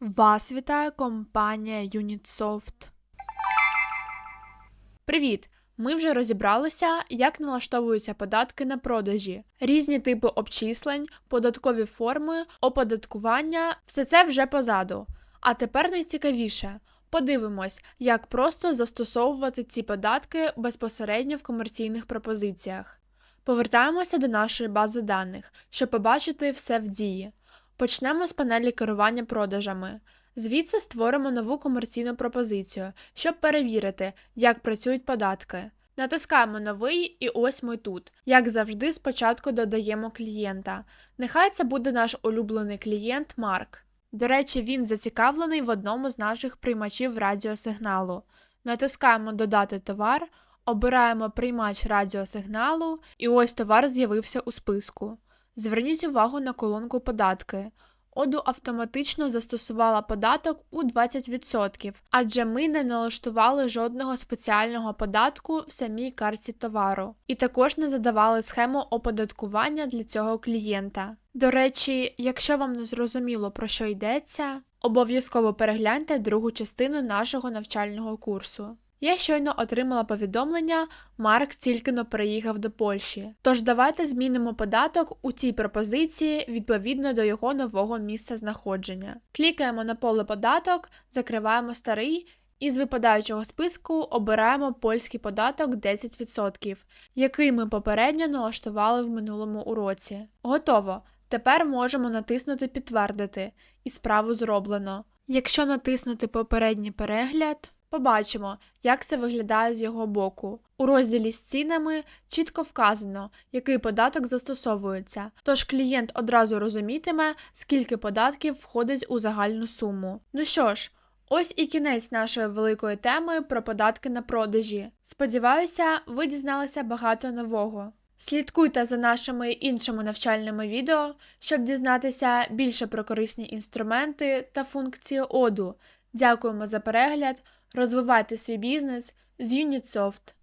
Вас вітає компанія Unitsoft. Привіт! Ми вже розібралися, як налаштовуються податки на продажі, різні типи обчислень, податкові форми, оподаткування все це вже позаду. А тепер найцікавіше подивимось, як просто застосовувати ці податки безпосередньо в комерційних пропозиціях. Повертаємося до нашої бази даних, щоб побачити все в дії. Почнемо з панелі керування продажами. Звідси створимо нову комерційну пропозицію, щоб перевірити, як працюють податки. Натискаємо новий, і ось ми тут. Як завжди, спочатку додаємо клієнта. Нехай це буде наш улюблений клієнт Марк. До речі, він зацікавлений в одному з наших приймачів радіосигналу. Натискаємо Додати товар, обираємо приймач радіосигналу, і ось товар з'явився у списку. Зверніть увагу на колонку податки. Оду автоматично застосувала податок у 20%, адже ми не налаштували жодного спеціального податку в самій картці товару, і також не задавали схему оподаткування для цього клієнта. До речі, якщо вам не зрозуміло про що йдеться, обов'язково перегляньте другу частину нашого навчального курсу. Я щойно отримала повідомлення, Марк тільки но переїхав до Польщі. Тож давайте змінимо податок у цій пропозиції відповідно до його нового місця знаходження. Клікаємо на поле податок, закриваємо старий і з випадаючого списку обираємо польський податок 10%, який ми попередньо налаштували в минулому уроці. Готово! Тепер можемо натиснути Підтвердити, і справу зроблено. Якщо натиснути Попередній перегляд. Побачимо, як це виглядає з його боку. У розділі з цінами чітко вказано, який податок застосовується, тож клієнт одразу розумітиме, скільки податків входить у загальну суму. Ну що ж, ось і кінець нашої великої теми про податки на продажі. Сподіваюся, ви дізналися багато нового. Слідкуйте за нашими іншими навчальними відео, щоб дізнатися більше про корисні інструменти та функції оду. Дякуємо за перегляд! Розвивайте свій бізнес з Unitsoft.